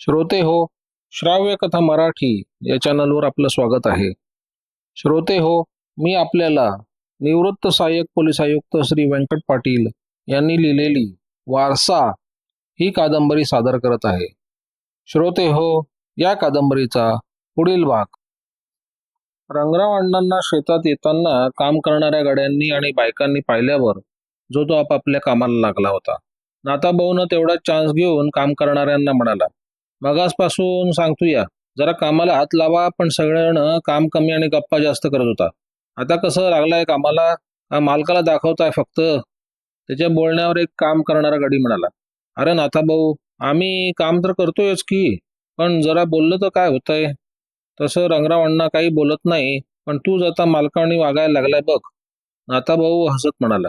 श्रोते हो श्राव्य कथा मराठी या चॅनलवर आपलं स्वागत आहे. श्रोते हो मी आपल्याला निवृत्त सहाय्यक पोलीस आयुक्त श्री व्यंकट पाटील यांनी लिहिलेली वारसा ही कादंबरी सादर करत आहे. श्रोते हो या कादंबरीचा पुढील भाग. रंगराव अण्णांना शेतात येताना काम करणाऱ्या गड्यांनी आणि बायकांनी पाहिल्यावर जो तो आपापल्या कामाला लागला होता. नाताभाऊनं तेवढा चान्स घेऊन काम करणाऱ्यांना म्हणाला मगासपासून सांगतोया जरा कामाला हात लावा पण सगळ्याजण काम कमी आणि गप्पा जास्त करत होता. आता कसं लागलाय कामाला? हा मालकाला दाखवताय फक्त. त्याच्या बोलण्यावर एक काम करणारा गडी म्हणाला अरे नाथा भाऊ आम्ही काम तर करतोयच की पण जरा बोललं तर काय होतंय? तसं रंगराव अण्णा काही बोलत नाही पण तूच आता मालकाने वागायला लागलाय बघ. नाथा भाऊ हसत म्हणाला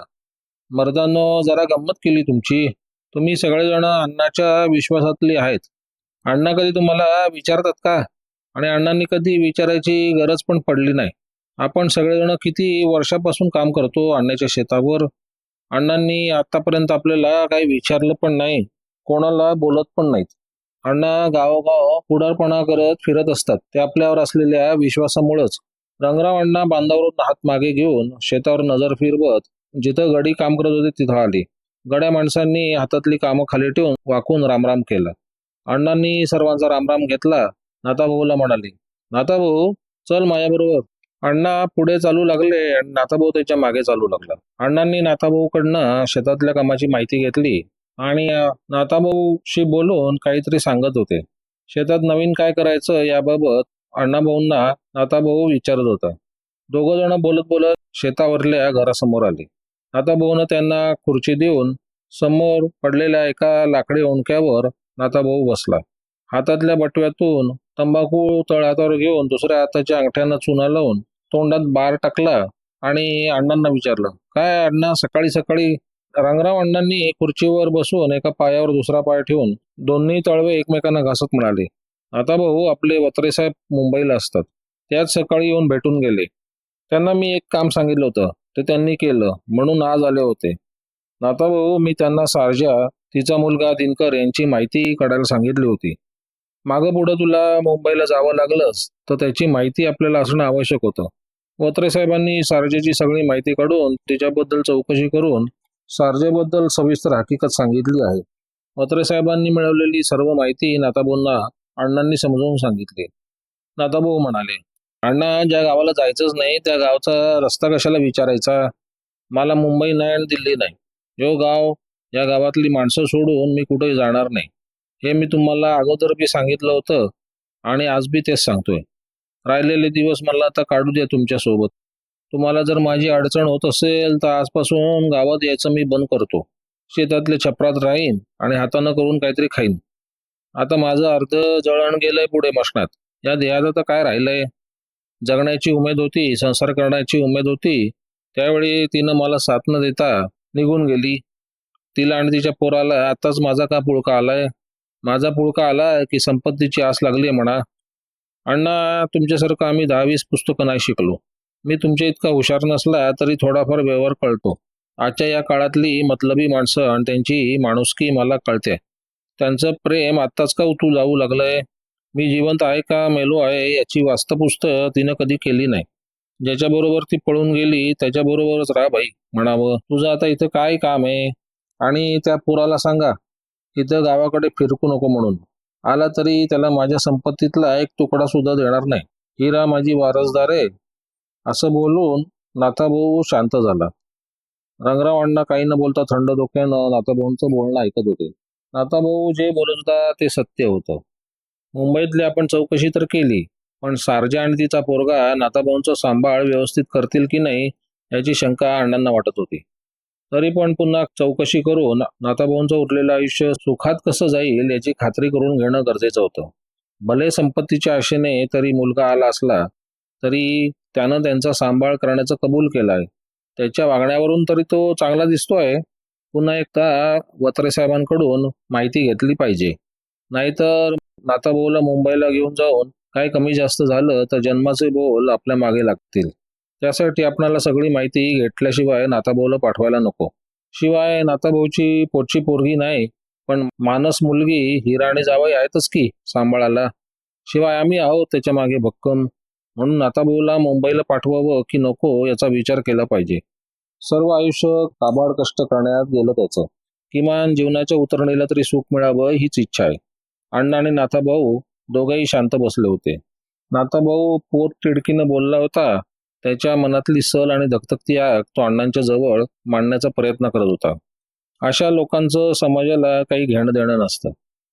मर्दानो जरा गंमत केली तुमची. तुम्ही सगळेजण अण्णाच्या विश्वासातले आहेत. अण्णा कधी तुम्हाला विचारतात का? आणि अण्णांनी कधी विचारायची गरज पण पडली नाही. आपण सगळेजण किती वर्षापासून काम करतो अण्णाच्या शेतावर? अण्णांनी आतापर्यंत आपल्याला काही विचारलं पण नाही. कोणाला बोलत पण नाहीत. अण्णा गावोगाव पुढारपणा करत फिरत असतात. ते आपल्यावर असलेल्या विश्वासामुळेच. रंगराव अण्णा बांधावरून हात मागे घेऊन शेतावर नजर फिरवत जिथं गडी काम करत होते तिथं आली. गड्या माणसांनी हातातली कामं खाली ठेवून वाकून रामराम केलं. अण्णांनी सर्वांचा रामराम घेतला. नाताभाऊला म्हणाले नाताभाऊ चल माझ्याबरोबर अण्णा पुढे चालू लागले आणि नाताभाऊ त्याच्यामागे चालू लागला. अण्णांनी नाताभाऊकडनं शेतातल्या कामाची माहिती घेतली आणि नाताभाऊशी बोलून काहीतरी सांगत होते. शेतात नवीन काय करायचं याबाबत अण्णाभाऊंना नाताभाऊ विचारत होता. दोघं जण बोलत बोलत शेतावरल्या घरासमोर आले. नाताभाऊनं त्यांना खुर्ची देऊन समोर पडलेल्या एका लाकडी ओंडक्यावर नाताभाऊ बसला. हातातल्या बटव्यातून तंबाखू तळहातावर घेऊन दुसऱ्या हाताच्या अंगठ्यानं चुना लावून तोंडात बार टाकला आणि अण्णांना विचारलं काय अण्णा सकाळी सकाळी रंगराव अण्णांनी खुर्चीवर बसून एका पायावर दुसरा पाय ठेवून दोन्ही तळवे एकमेकांना घासत म्हणाले आता भाऊ आपले वत्रेसाहेब मुंबईला असतात त्याच सकाळी येऊन भेटून गेले. त्यांना मी एक काम सांगितलं होतं ते त्यांनी केलं म्हणून आज आले होते. नाता भाऊ मी त्यांना सारजा तिचा मुलगा दिनकर यांची माहिती काढायला सांगितली होती. मागं पुढं तुला मुंबईला जावं लागलंच तर त्याची माहिती आपल्याला असणं आवश्यक होतं. वत्रे साहेबांनी सारजेची सगळी माहिती काढून तिच्याबद्दल चौकशी करून सारजेबद्दल सविस्तर हकीकत सांगितली आहे. वत्रे साहेबांनी मिळवलेली सर्व माहिती नाताभाऊंना अण्णांनी समजावून सांगितली. नाताभाऊ म्हणाले अण्णा ज्या गावाला जायचंच नाही त्या गावचा रस्ता कशाला विचारायचा? मला मुंबई नाही आणि दिल्ली नाही. यो गाव या गावातली माणसं सोडून मी कुठेही जाणार नाही. हे मी तुम्हाला अगोदर बी सांगितलं होतं आणि आज बी तेच सांगतोय. राहिलेले दिवस मला आता काढू द्या तुमच्यासोबत. तुम्हाला जर माझी अडचण होत असेल तर आजपासून गावात यायचं मी बंद करतो. शेतातले छपरात राहीन आणि हातानं करून काहीतरी खाईन. आता माझं अर्ध जळण गेलंय पुढे मशनात. या देहात आता काय राहिलंय? जगण्याची उमेद होती संसार करण्याची उमेद होती. त्यावेळी तिनं मला साथ न देता निघून गेली. तिला आणि तिच्या पोराला आताच माझा का पुळका आलाय? माझा पुळका आलाय की संपत्तीची आस लागली म्हणा. अण्णा तुमच्यासारखं आम्ही दहा वीस पुस्तकं नाही शिकलो. मी तुमच्या इतका हुशार नसला तरी थोडाफार व्यवहार कळतो. आजच्या या काळातली मतलबी माणसं आणि त्यांची माणुसकी मला कळते. त्यांचं प्रेम आत्ताच का उतू जाऊ लागलंय? मी जिवंत आहे का मेलो आहे याची वास्तपुस्त तिनं कधी केली नाही. ज्याच्याबरोबर ती पळून गेली त्याच्याबरोबरच राहा भाई म्हणावं. तुझं आता इथं काय काम आहे? आणि त्या पुराला सांगा इथं गावाकडे फिरकू नको म्हणून. आला तरी त्याला माझ्या संपत्तीतला एक तुकडा सुद्धा देणार नाही. हिरा माझी वारसदार आहे. असं बोलून नाथाभाऊ शांत झाला. रंगराव अण्णा काही न बोलता थंड डोक्यानं नाथाभाऊंचं बोलणं ऐकत होते. नाथाभाऊ जे बोलत होता ते सत्य होतं. मुंबईतली आपण चौकशी तर केली पण सारजा आणि तिचा पोरगा नाथाभाऊंचा सांभाळ व्यवस्थित करतील की नाही याची शंका अण्णांना वाटत होती. तरी पण पुन्हा चौकशी करून नाताभाऊंचं उरलेलं आयुष्य सुखात कसं जाईल याची खात्री करून घेणं गरजेचं होतं. भले संपत्तीच्या आशेने तरी मुलगा आला असला तरी त्यानं त्यांचा सांभाळ करण्याचं कबूल केलाय. त्याच्या वागण्यावरून तरी तो चांगला दिसतोय. पुन्हा एकदा वत्रे साहेबांकडून माहिती घेतली पाहिजे. नाहीतर नाताभाऊला मुंबईला घेऊन जाऊन काय कमी जास्त झालं तर जन्माचे बोल आपल्या मागे लागतील. त्यासाठी आपणाला सगळी माहिती घेतल्याशिवाय नाताभाऊला पाठवायला नको. शिवाय नाताभाऊची पोटची पोरगी नाही पण मानस मुलगी हिराणी जावई आहेतच की सांभाळायला. शिवाय आम्ही आहोत त्याच्यामागे भक्कम. म्हणून नाताभाऊला मुंबईला पाठवावं की नको याचा विचार केला पाहिजे. सर्व आयुष्य काबाड कष्ट करण्यात गेलं त्याचं. किमान जीवनाच्या उतरणीला तरी सुख मिळावं हीच इच्छा आहे. अण्णा आणि नाथाभाऊ दोघेही शांत बसले होते. नाथाभाऊ पोट तिडकीनं बोलला होता त्याच्या मनातली सल आणि धकधकती आग तो अण्णांच्या जवळ मांडण्याचा प्रयत्न करत होता. अशा लोकांचं समाजाला काही घेणं देणं नसतं.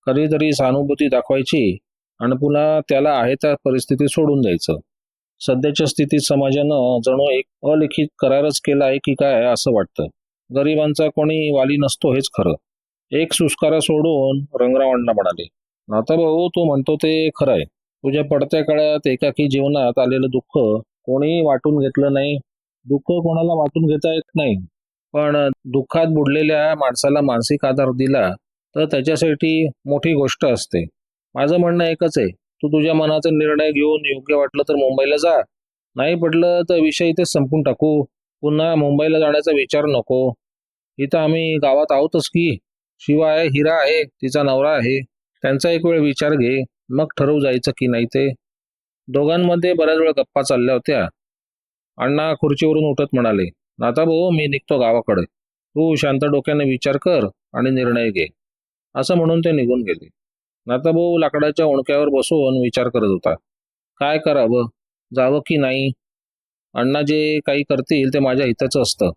कधीतरी सहानुभूती दाखवायची आणि पुन्हा त्याला आहे त्या परिस्थितीत सोडून द्यायचं. सध्याच्या स्थितीत समाजानं जणू एक अलिखित करारच केला आहे की काय असं वाटतं. गरिबांचा कोणी वाली नसतो हेच खरं. एक सुस्कारा सोडून रंगराव अण्णा म्हणाले नाता भाऊ तू म्हणतो ते खरं आहे तुझ्या पडत्या काळात एकाकी जीवनात आलेलं दुःख कोणीही वाटून घेतलं नाही. दुःख कोणाला वाटून घेता येत नाही. पण दुःखात बुडलेल्या माणसाला मानसिक आधार दिला तर त्याच्यासाठी मोठी गोष्ट असते. माझं म्हणणं एकच आहे तू तुझ्या मनाचा निर्णय घेऊन योग्य वाटलं तर मुंबईला जा. नाही पडलं तर विषय इथे संपून टाकू. पुन्हा मुंबईला जाण्याचा विचार नको. इथं आम्ही गावात आहोतच की. शिवाय हिरा आहे तिचा नवरा आहे. त्यांचा एक वेळ विचार घे. मग ठरवू जायचं की नाही ते. दोघांमध्ये बऱ्याच वेळ गप्पा चालल्या होत्या. अण्णा खुर्चीवरून उठत म्हणाले नाता भाऊ मी निघतो गावाकडे. तू शांत डोक्याने विचार कर आणि निर्णय घे. असं म्हणून ते निघून गेले. नाताभाऊ लाकडाच्या ओणक्यावर बसून विचार करत होता. काय करावं? जावं की नाही? अण्णा जे काही करतील ते माझ्या हिताचं असतं.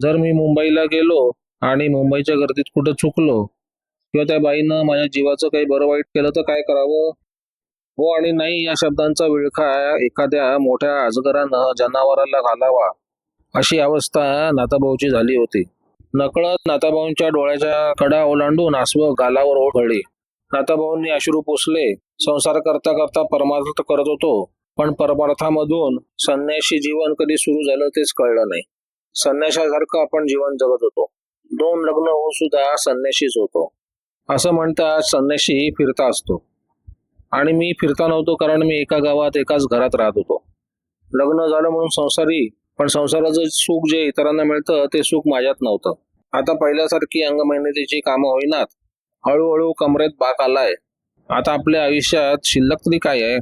जर मी मुंबईला गेलो आणि मुंबईच्या गर्दीत कुठं चुकलो किंवा त्या बाईनं माझ्या जीवाचं काही बरं वाईट केलं तर काय करावं? हो आणि नाही या शब्दांचा विळखा एखाद्या मोठ्या अजगरानं जनावराला घालावा अशी अवस्था नाताभाऊची झाली होती. नकळत नाताभाऊंच्या डोळ्याच्या कडा ओलांडून आसव गालावर ओढळली नाताभाऊंनी अश्रू पुसले संसार करता करता परमार्थ करत होतो पण परमार्थामधून संन्याशी जीवन कधी सुरू झालं तेच कळलं नाही. संन्याशासारखं आपण जीवन जगत होतो. दोन लग्न होऊन सुद्धा संन्याशीच होतो. असं म्हणतात संन्याशी फिरता असतो. आणि मी फिरता नव्हतो कारण मी एका गावात एकाच घरात राहत होतो. लग्न झालं म्हणून संसारी पण संसाराचं सुख जे इतरांना मिळतं ते सुख माझ्यात नव्हतं. आता पहिल्यासारखी अंगमेहनतीची कामं होईनात. हळूहळू कमरेत बाक आलाय. आता आपल्या आयुष्यात शिल्लक तरी काय आहे?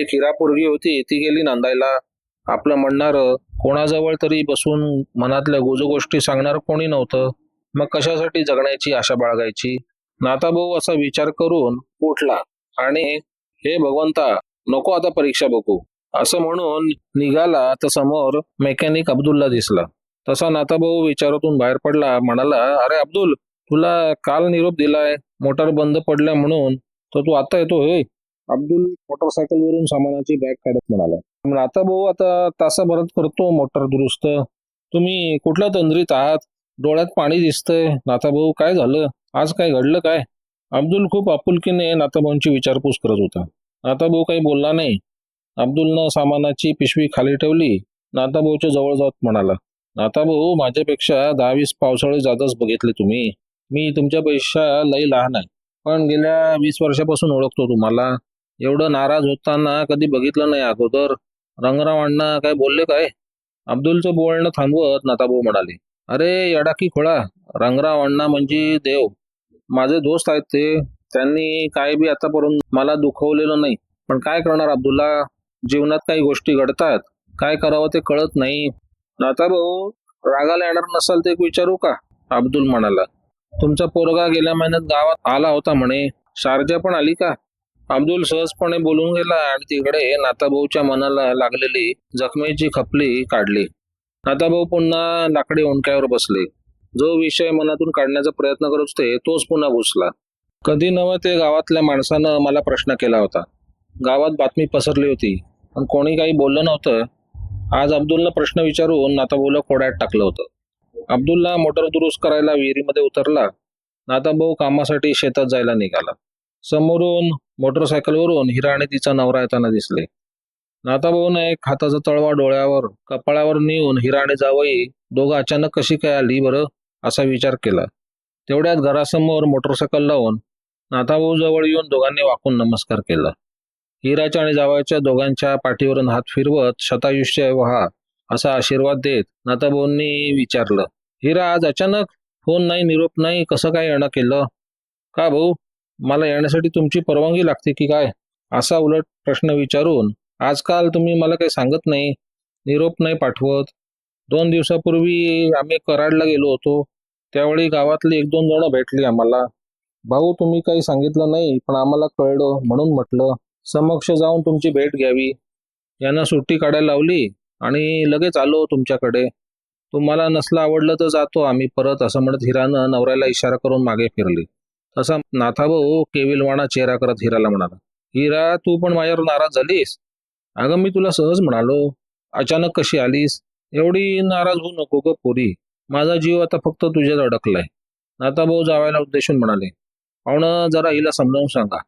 एक हिरापुरगी होती ती गेली नांदायला. आपलं म्हणणारं कोणाजवळ तरी बसून मनातल्या गोष्टी सांगणार कोणी नव्हतं. मग कशासाठी जगण्याची आशा बाळगायची? नाताभाऊ असा विचार करून उठला आणि हे भगवंता नको आता परीक्षा बघू. असं म्हणून निघाला तर समोर मेकॅनिक अब्दुलला दिसला. तसा नाताभाऊ विचारातून बाहेर पडला म्हणाला अरे अब्दुल तुला काल निरोप दिलाय मोटार बंद पडल्या म्हणून तर तू आता येतो हे. अब्दुल मोटरसायकल वरून सामानाची बॅग काढत म्हणाला नाताभाऊ आता तासाभरात करतो मोटर दुरुस्त. तुम्ही कुठल्या तंद्रीत आहात? डोळ्यात पाणी दिसतंय. नाताभाऊ काय झालं? आज काय घडलं काय? अब्दुल खूप आपुलकीने नाताभाऊंची विचारपूस करत होता. नाताभाऊ काही बोलला नाही. अब्दुलनं सामानाची पिशवी खाली ठेवली. नाताभाऊच्या जवळ जात म्हणाला नाताभाऊ माझ्यापेक्षा दहावीस पावसाळे जादाच बघितले तुम्ही. मी तुमच्यापेक्षा लई लहान आहे. पण गेल्या वीस वर्षापासून ओळखतो तुम्हाला. एवढं नाराज होताना कधी बघितलं नाही अगोदर. रंगराव काय बोलले काय? अब्दुलचं बोलणं थांबवत नाताभाऊ म्हणाले अरे यडाकी खोळा. रंगराव अण्णा म्हणजे देव. माझे दोस्त आहेत ते. त्यांनी काय बी आतापर्यंत मला दुखवलेलं नाही. पण काय करणार? अब्दुल्ला जीवनात काही गोष्टी घडतात. काय करावं ते कळत नाही. नाता भाऊ रागाला येणार नसाल तर एक विचारू का? अब्दुल म्हणाला. तुमचा पोरगा गेल्या महिन्यात गावात आला होता म्हणे. शारजा पण आली का? अब्दुल सहजपणे बोलून गेला आणि तिकडे नाताभाऊच्या मनाला लागलेली जखमेची खपली काढली. नाताभाऊ पुन्हा लाकडी ओंडक्यावर बसले. जो विषय मनातून काढण्याचा प्रयत्न करत होते तोच पुन्हा घुसला. कधी नव्हे ते गावातल्या माणसानं मला प्रश्न केला होता. गावात बातमी पसरली होती. पण कोणी काही बोललं नव्हतं. आज अब्दुलला प्रश्न विचारून नाताभाऊला कोड्यात टाकलं होतं. अब्दुलला मोटर दुरुस्त करायला विहिरीमध्ये उतरला. नाताभाऊ कामासाठी शेतात जायला निघाला. समोरून मोटरसायकलवरून हिरा आणि तिचा नवरा येताना दिसले. नाताभाऊने एक हाताचा तळवा डोळ्यावर कपाळावर नेऊन हिरा आणि जावई दोघं अचानक कशी काय आली बरं असा विचार केला. तेवढ्यात घरासमोर मोटरसायकल लावून नाथाभाऊ जवळ येऊन दोघांनी वाकून नमस्कार केला. हिराच्या आणि जावयाच्या दोघांच्या पाठीवरून हात फिरवत शतायुष्य व्हा असा आशीर्वाद देत नाथाभाऊंनी विचारलं हिरा आज अचानक फोन नाही निरोप नाही कसं काय येणं केलं? का भाऊ मला येण्यासाठी तुमची परवानगी लागते की काय? असा उलट प्रश्न विचारून आजकाल तुम्ही मला काही सांगत नाही निरोप नाही पाठवत. दोन दिवसापूर्वी आम्ही कराडला गेलो होतो. त्यावेळी गावातली एक दोन जण भेटली आम्हाला. भाऊ तुम्ही काही सांगितलं नाही पण आम्हाला कळलं म्हणून म्हटलं समक्ष जाऊन तुमची भेट घ्यावी. यांना सुट्टी काढायला लावली आणि लगेच आलो तुमच्याकडे. तुम्हाला नसलं आवडलं तर जातो आम्ही परत असं म्हणत हिरानं नवऱ्याला इशारा करून मागे फिरली. तसा नाथाभाऊ केविलवाणा चेहरा करत हिराला म्हणाला हिरा तू पण माझ्यावर नाराज झालीस? अगं मी तुला सहज म्हणालो अचानक कशी आलीस? एवढी नाराज होऊ नको ग पोरी. माझा जीव आता फक्त तुझ्यात अडकलाय. नाथाभाऊ जावायला उद्देशून म्हणाले पाहुणं जरा हिला समजावून सांगा.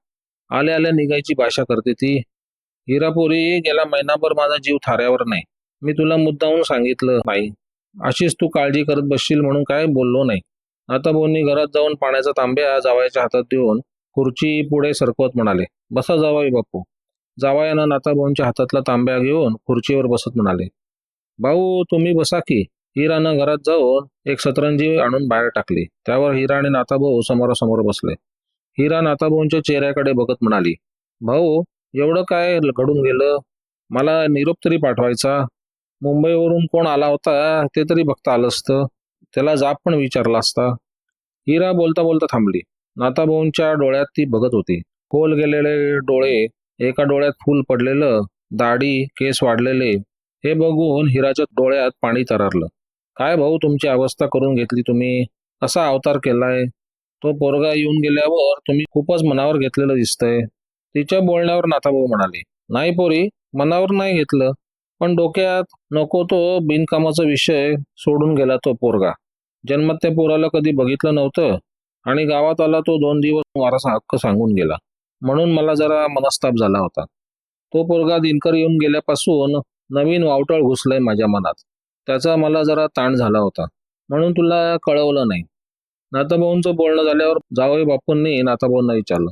आल्या आल्या निघायची भाषा करते ती. हिरापुरी गेला महिनाभर माझा जीव थाऱ्यावर नाही. मी तुला मुद्दाहून सांगितलं नाही अशीच तू काळजी करत बसशील म्हणून काय बोललो नाही. आता भाऊंनी घरात जाऊन पाण्याचा तांब्या जावायच्या हातात देऊन खुर्ची पुढे सरकवत म्हणाले बसा जावाई बापू. जावायानं नाताभाऊंच्या हातातला तांब्या घेऊन खुर्चीवर बसत म्हणाले भाऊ तुम्ही बसा की. हिरानं घरात जाऊन एक सतरंजी आणून बाहेर टाकली. त्यावर हिरा आणि नाताभाऊ समोरासमोर बसले. हिरा नाताभाऊंच्या चेहऱ्याकडे बघत म्हणाली भाऊ एवढं काय घडून गेलं? मला निरोप तरी पाठवायचा? मुंबईवरून कोण आला होता ते तरी बघता आलं असतं. त्याला जाप पण विचारला असता. हिरा बोलता बोलता थांबली. नाताभाऊंच्या डोळ्यात ती बघत होती. खोल गेलेले डोळे एका डोळ्यात फूल पडलेलं दाढी केस वाढलेले हे बघून हिराच्या डोळ्यात पाणी तररलं. काय भाऊ तुमची अवस्था करून घेतली तुम्ही? कसा अवतार केलाय? तो पोरगा येऊन गेल्यावर तुम्ही खूपच मनावर घेतलेलं दिसतंय. तिच्या बोलण्यावर नाथाभाऊ म्हणाले नाही पोरी मनावर नाही घेतलं. पण डोक्यात नको तो बिनकामाचा विषय सोडून गेला तो पोरगा. जन्मात त्या पोराला कधी बघितलं नव्हतं आणि गावात आला तो दोन दिवस वाराचा हक्क सांगून गेला. म्हणून मला जरा मनस्ताप झाला होता. तो पोरगा दिनकर येऊन गेल्यापासून नवीन वावटळ घुसलंय माझ्या मनात. त्याचा मला जरा ताण झाला होता. म्हणून तुला कळवलं नाही. नाथाभाऊंचं बोलणं झाल्यावर जावई बापूंनी नाथाभाऊंना विचारलं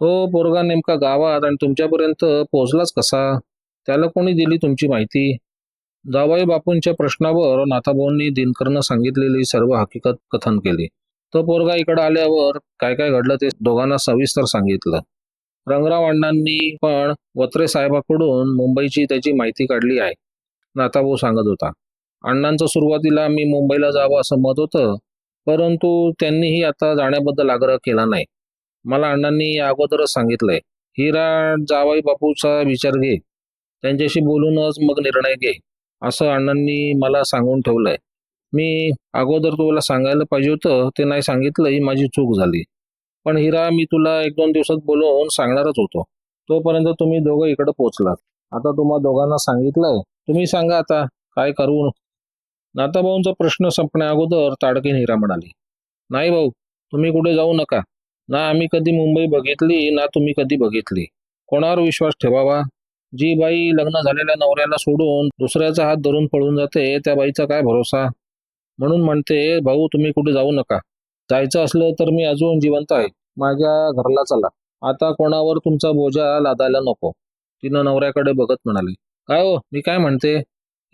तो पोरगा नेमका गावात आणि तुमच्यापर्यंत पोहोचलाच कसा? त्याला कोणी दिली तुमची माहिती? जावई बापूंच्या प्रश्नावर नाथाभाऊंनी दिनकरनं सांगितलेली सर्व हकीकत कथन केली. तो पोरगा इकडं आल्यावर काय काय घडलं ते दोघांना सविस्तर सांगितलं. रंगराव अण्णांनी पण वत्रे साहेबाकडून मुंबईची त्याची माहिती काढली आहे नाथाभाऊ सांगत होता. अण्णांचं सुरुवातीला मी मुंबईला जावं असं मत होतं परंतु त्यांनीही आता जाण्याबद्दल आग्रह केला नाही. मला अण्णांनी या अगोदरच सांगितलंय हिरा जावाई बापूचा विचार घे. त्यांच्याशी बोलूनच मग निर्णय घे असं अण्णांनी मला सांगून ठेवलंय. मी अगोदर तुला सांगायला पाहिजे होतं ते नाही सांगितलं ही माझी चूक झाली. पण हिरा मी तुला एक दोन दिवसात बोलवून सांगणारच होतो. तोपर्यंत तुम्ही दोघं इकडे पोहोचलात. आता तुम्हा दोघांना सांगितलंय. तुम्ही सांगा आता काय करू नाताभाऊंचा प्रश्न संपण्या अगोदर ताडकीन हिरा म्हणाली नाही भाऊ तुम्ही कुठे जाऊ नका. ना आम्ही कधी मुंबई बघितली ना तुम्ही कधी बघितली. कोणावर विश्वास ठेवावा? जी बाई लग्न झालेल्या नवऱ्याला सोडून दुसऱ्याचा हात धरून पळून जाते त्या बाईचा काय भरोसा? म्हणून म्हणते भाऊ तुम्ही कुठे जाऊ नका. जायचं असलं तर मी अजून जिवंत आहे. माझ्या घरला चला. आता कोणावर तुमचा बोजा लादायला नको. तिनं नवऱ्याकडे बघत म्हणाली काय हो मी काय म्हणते?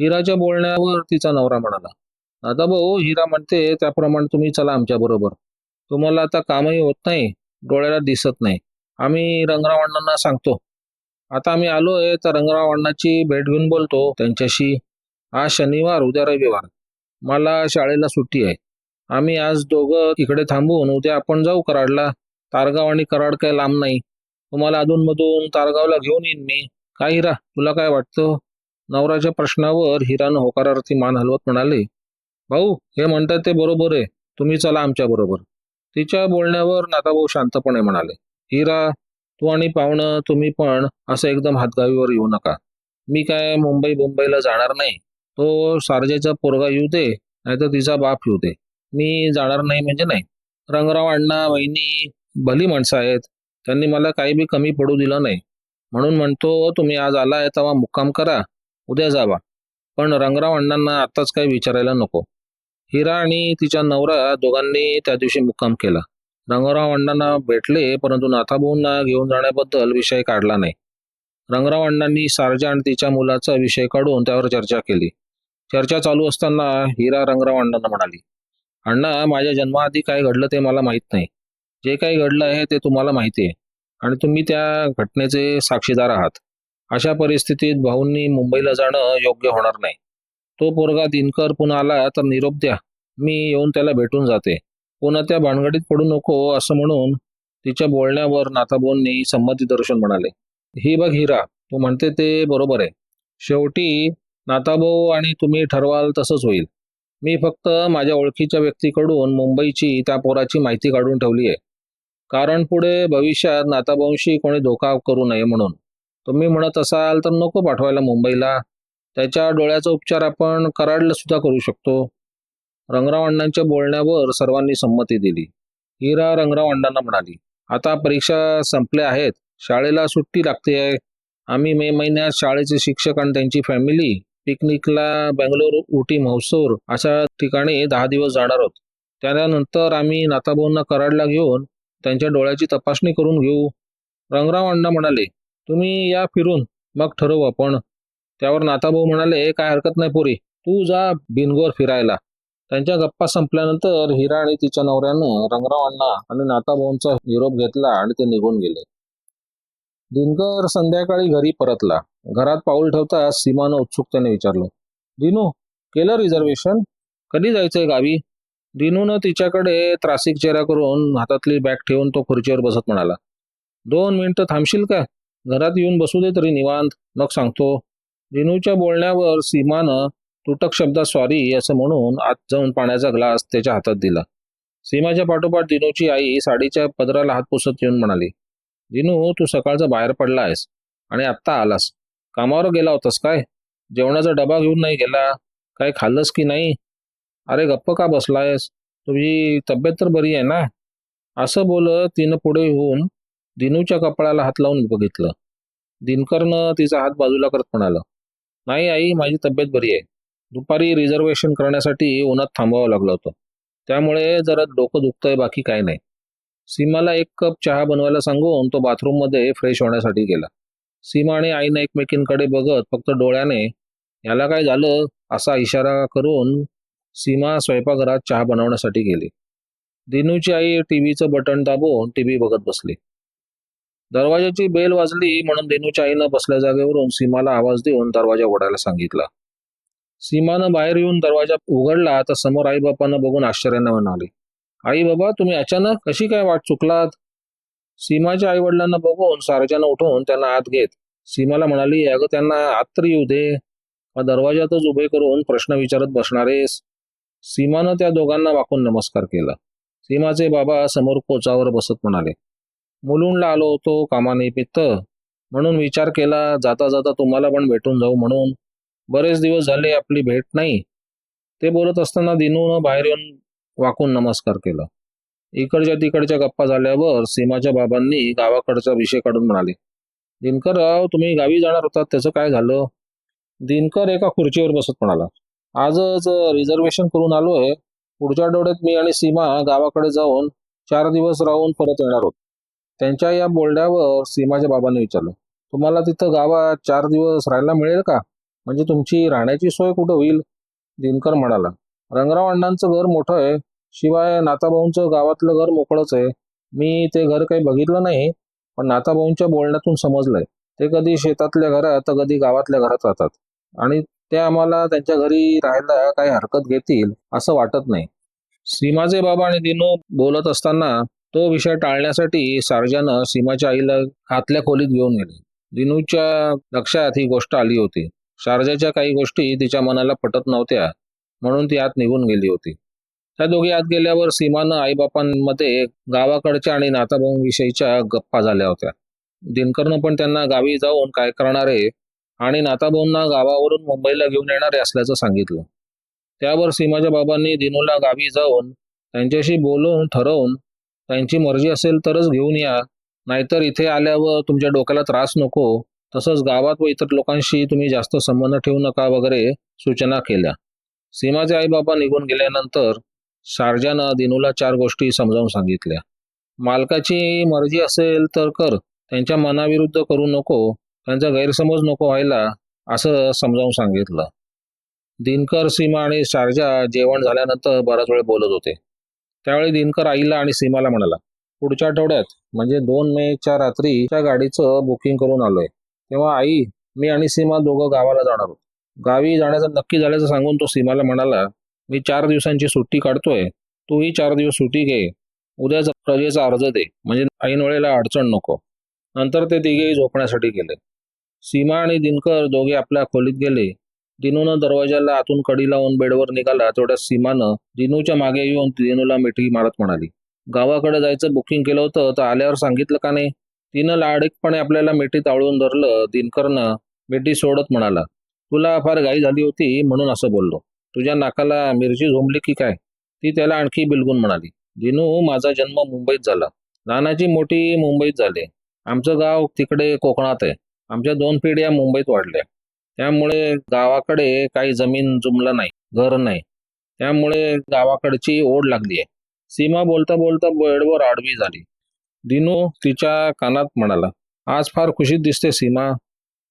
हिराच्या बोलण्यावर तिचा नवरा म्हणाला दादा भाऊ हिरा म्हणते त्याप्रमाणे तुम्ही चला आमच्या बरोबर. तुम्हाला आता कामही होत नाही डोळ्याला दिसत नाही. आम्ही रंगराव अण्णांना सांगतो. आता आम्ही आलोय तर रंगराव अण्णाची भेट घेऊन बोलतो त्यांच्याशी. आज शनिवार उद्या रविवार. मला शाळेला सुट्टी आहे. आम्ही आज दोघं इकडे थांबून उद्या आपण जाऊ कराडला. तारगाव आणि कराड काय लांब नाही. तुम्हाला अधूनमधून तारगावला घेऊन येईन मी. काय हिरा तुला काय वाटतं? नवराच्या प्रश्नावर हिरानं होकारार्थी मान हलवत म्हणाले भाऊ हे म्हणतात ते बरोबर आहे. तुम्ही चला आमच्या बरोबर. तिच्या बोलण्यावर नाताभाऊ शांतपणे म्हणाले हिरा तू आणि पाहुणं तुम्ही पण असं एकदम हातगावीवर येऊ नका. मी काय मुंबई मुंबईला जाणार नाही. तो सारजेचा पोरगा येऊ दे नाहीतर तिचा बाप येऊ दे. मी जाणार नाही म्हणजे नाही. रंगराव अण्णा वहिनी भली माणसं आहेत. त्यांनी मला काही बी कमी पडू दिलं नाही. म्हणून म्हणतो तुम्ही आज आलाय तेव्हा मुक्काम करा. उद्या जावा. पण रंगराव अण्णांना आत्ताच काही विचारायला नको. हिरा आणि तिच्या नवरा दोघांनी त्या दिवशी मुक्काम केला. रंगराव अण्णांना भेटले परंतु नाथाभाऊंना घेऊन जाण्याबद्दल विषय काढला नाही. रंगराव अण्णांनी सारजा आणि तिच्या मुलाचा विषय काढून त्यावर चर्चा केली. चर्चा चालू असताना हिरा रंगराव अण्णांना म्हणाली अण्णा माझ्या जन्माआधी काय घडलं ते मला माहीत नाही. जे काही घडलं आहे ते तुम्हाला माहिती आहे. आणि तुम्ही त्या घटनेचे साक्षीदार आहात. अशा परिस्थितीत भाऊंनी मुंबईला जाणं योग्य होणार नाही. तो पोरगा दिनकर पुन्हा आला तर निरोप द्या. मी येऊन त्याला भेटून जाते. पुन्हा त्या भानगडीत पडू नको असं म्हणून तिच्या बोलण्यावर नाथाबोंनी संमती दर्शन म्हणाले ही बघ हिरा तू म्हणते ते बरोबर आहे. शेवटी नाताभाऊ आणि तुम्ही ठरवाल तसंच होईल. मी फक्त माझ्या ओळखीच्या व्यक्तीकडून मुंबईची त्या पोराची माहिती काढून ठेवली आहे. कारण पुढे भविष्यात नाताभाऊंशी कोणी धोका करू नये म्हणून. तुम्ही म्हणत असाल तर नको पाठवायला मुंबईला. त्याच्या डोळ्याचा उपचार आपण कराडला सुद्धा करू शकतो. रंगराव अण्णांच्या बोलण्यावर सर्वांनी संमती दिली. हिरा रंगराव अण्णांना म्हणाली आता परीक्षा संपल्या आहेत. शाळेला सुट्टी लागते आहे. आम्ही मे महिन्यात शाळेचे शिक्षक आणि त्यांची फॅमिली पिकनिकला बेंगलोर उटी म्हैसूर अशा ठिकाणी दहा दिवस जाणार आहोत. त्यानंतर आम्ही नाताभाऊंना कराडला घेऊन त्यांच्या डोळ्याची तपासणी करून घेऊ. रंगराव अण्णा म्हणाले तुम्ही या फिरून मग ठरवू आपण. त्यावर नाताभाऊ म्हणाले काय हरकत नाही पोरी तू जा बिनगोर फिरायला. त्यांच्या गप्पा संपल्यानंतर हिरा आणि तिच्या नवऱ्यानं रंगराव अण्णा आणि नाताभाऊंचा निरोप घेतला आणि ते निघून गेले. दिनकर संध्याकाळी घरी परतला. घरात पाऊल ठेवता सीमानं उत्सुकतेने विचारलं दिनू केलं रिझर्वेशन कधी जायचंय गावी? दिनूनं तिच्याकडे त्रासिक चेहरा करून हातातली बॅग ठेवून तो खुर्चीवर बसत म्हणाला दोन मिनिटं थांबशील का घरात येऊन बसू दे तरी निवांत. मग सांगतो दिनूच्या बोलण्यावर सीमानं तुटक शब्दात सॉरी असं म्हणून आत जाऊन पाण्याचा ग्लास त्याच्या हातात दिला. सीमाच्या पाठोपाठ दिनूची आई साडीच्या पदराला हात पुसत येऊन म्हणाली दिनू तू सकाळचा बाहेर पडला आहेस आणि आत्ता आलास. कामावर गेला होतास काय? जेवणाचा डबा घेऊन नाही गेला? काय खाल्लंस की नाही? अरे गप्प का बसलायस? तुझी तब्येत तर बरी आहे ना? असं बोलत तिनं पुढे होऊन दिनूच्या कपाळाला हात लावून बघितलं. दिनकरनं तिचा हात बाजूला करत म्हणाला नाही आई माझी तब्येत बरी आहे. दुपारी रिझर्वेशन करण्यासाठी उन्हात थांबावं लागलं होतं. त्यामुळे जरा डोकं दुखतंय बाकी काय नाही. सीमाला एक कप चहा बनवायला सांगून तो बाथरूममध्ये फ्रेश होण्यासाठी गेला. सीमा आणि आईनं एकमेकींकडे बघत फक्त डोळ्याने याला काय झालं? असा इशारा करून सीमा स्वयंपाकघरात चहा बनवण्यासाठी गेली. दिनूची आई टीव्हीचं बटन दाबून टीव्ही बघत बसली. दरवाजाची बेल वाजली म्हणून रेणूच्या आईनं बसल्या जागेवरून सीमाला आवाज देऊन दरवाजा उघडायला सांगितला. सीमानं बाहेर येऊन दरवाजा उघडला तर समोर आई बापांना बघून आश्चर्यानं म्हणाले आई बाबा तुम्ही अचानक कशी काय वाट चुकलात? सीमाच्या आई वडिलांना बघून सारजानं उठून त्यांना आत घेत सीमाला म्हणाली अगं त्यांना आत तरी येऊ दे मग दरवाजातच उभे करून प्रश्न विचारत बसणारेस. सीमानं त्या दोघांना वाकून नमस्कार केला. सीमाचे बाबा समोर कोचावर बसत म्हणाले मुलुंडला आलो होतो कामानिमित्त म्हणून विचार केला जाता जाता तुम्हाला पण भेटून जाऊ म्हणून. बरेच दिवस झाले आपली भेट नाही. ते बोलत असताना दिनूनं बाहेर येऊन वाकून नमस्कार केला. इकडच्या तिकडच्या गप्पा झाल्यावर सीमाच्या बाबांनी गावाकडचा विषय काढून म्हणाले दिनकरराव तुम्ही गावी जाणार होतात त्याचं काय झालं? दिनकर एका खुर्चीवर बसत म्हणाला आजच रिझर्वेशन करून आलोय. पुढच्या आठवड्यात मी आणि सीमा गावाकडे जाऊन चार दिवस राहून परत येणार होतो त्यांच्या या बोलण्यावर सीमाच्या बाबांनी विचारलं तुम्हाला तिथं गावात चार दिवस राहायला मिळेल का? म्हणजे तुमची राहण्याची सोय कुठं होईल? दिनकर म्हणाला रंगराव अण्णांचं घर मोठं आहे शिवाय नाताभाऊंचं गावातलं घर मोकळंच आहे. मी ते घर काही बघितलं नाही पण नाताभाऊंच्या बोलण्यातून समजलंय. ते कधी शेतातल्या घरात तर कधी गावातल्या घरात राहतात. आणि ते आम्हाला त्यांच्या घरी राहायला काही हरकत घेतील असं वाटत नाही. सीमाजे बाबा आणि दिनू बोलत असताना तो विषय टाळण्यासाठी सारजानं सीमाच्या आईला आतल्या खोलीत घेऊन गेले. दिनूच्या लक्षात ही गोष्ट आली होती. शारजाच्या काही गोष्टी तिच्या मनाला पटत नव्हत्या म्हणून ती आत निघून गेली होती. त्या दोघी आत गेल्यावर सीमानं आईबापांमध्ये गावाकडच्या आणि नाताभाऊंविषयीच्या गप्पा झाल्या होत्या. दिनकरनं पण त्यांना गावी जाऊन काय करणारे आणि नाताभाऊंना गावावरून मुंबईला घेऊन येणारे असल्याचं सांगितलं. त्यावर सीमाच्या बाबांनी दिनूला गावी जाऊन त्यांच्याशी बोलून ठरवून त्यांची मर्जी असेल तरच घेऊन या. नाहीतर इथे आल्यावर तुमच्या डोक्याला त्रास नको. तसंच गावात व इतर लोकांशी तुम्ही जास्त संबंध ठेवू नका वगैरे सूचना केल्या. सीमाचे आईबाबा निघून गेल्यानंतर शारजानं दिनूला चार गोष्टी समजावून सांगितल्या. मालकाची मर्जी असेल तर कर. त्यांच्या मनाविरुद्ध करू नको. त्यांचा गैरसमज नको व्हायला असं समजावून सांगितलं. दिनकर सीमा आणि शारजा जेवण झाल्यानंतर बराच वेळ बोलत होते. त्यावेळी दिनकर आईला आणि सीमाला म्हणाला पुढच्या आठवड्यात म्हणजे दोन मेच्या रात्रीच्या गाडीचं बुकिंग करून आलोय. तेव्हा आई मी आणि सीमा दोघं गावाला जाणार आहोत गावी जाण्याचं नक्की झाल्याचं सांगून तो सीमाला म्हणाला मी चार दिवसांची सुट्टी काढतोय. तूही चार दिवस सुट्टी घे. उद्याच प्रजेचा अर्ज दे. म्हणजे ऐन वेळेला अडचण नको. नंतर ते तिघेही झोपण्यासाठी गेले. सीमा आणि दिनकर दोघे आपल्या खोलीत गेले. दिनूनं दरवाजाला आतून कडी लावून बेडवर निघाला तेवढ्या सीमानं दिनूच्या मागे येऊन दिनूला मिठी मारत म्हणाली. गावाकडे जायचं बुकिंग केलं होतं तर आल्यावर सांगितलं का नाही? तिनं लाडीकपणे आपल्याला मिठी ताळून धरलं दिनकरनं मिठी सोडत म्हणाला. तुला फार घाई झाली होती म्हणून असं बोललो. तुझ्या नाकाला मिरची झोंबली की काय? ती त्याला आणखी बिलगून म्हणाली. दिनू माझा जन्म मुंबईत झाला. नानाची मोठी मुंबईत झाले. आमचं गाव तिकडे कोकणात आहे. आमच्या दोन पिढ्या मुंबईत वाढल्या. त्यामुळे गावाकडे काही जमीन जुमलं नाही घर नाही. त्यामुळे गावाकडची ओढ लागली आहे. सीमा बोलता बोलता बेडवर आडवी झाली. दिनू तिच्या कानात म्हणाला आज फार खुशीत दिसते सीमा.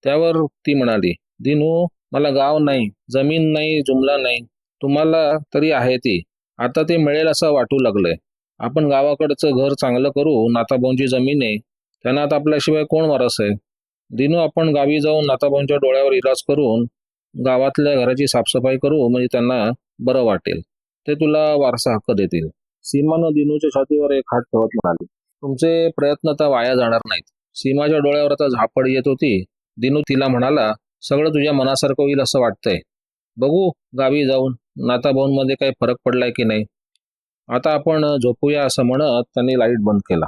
त्यावर ती म्हणाली दिनू मला गाव नाही जमीन नाही जुमला नाही. तुम्हाला तरी आहे ती. आता ते मिळेल असं वाटू लागलंय. आपण गावाकडचं घर चांगलं करू नाताभाऊंची जमीन आहे. त्यांना आता आपल्याशिवाय कोण वारस आहे? दिनू आपण गावी जाऊन नाताभाऊंच्या डोळ्यावर इलाज करून गावातल्या घराची साफसफाई करू म्हणजे त्यांना बरं वाटेल. ते तुला वारसा हक्क देतील. सीमानं दिनूच्या छातीवर एक हात ठेवत म्हणाली. तुमचे प्रयत्न तर वाया जाणार नाहीत. सीमाच्या डोळ्यावर आता झापड येत होती. दिनू तिला म्हणाला सगळं तुझ्या मनासारखं होईल असं वाटतंय. बघू गावी जाऊन नाताबाऊंमध्ये काही फरक पडलाय की नाही. आता आपण झोपूया असं म्हणत त्यांनी लाइट बंद केला.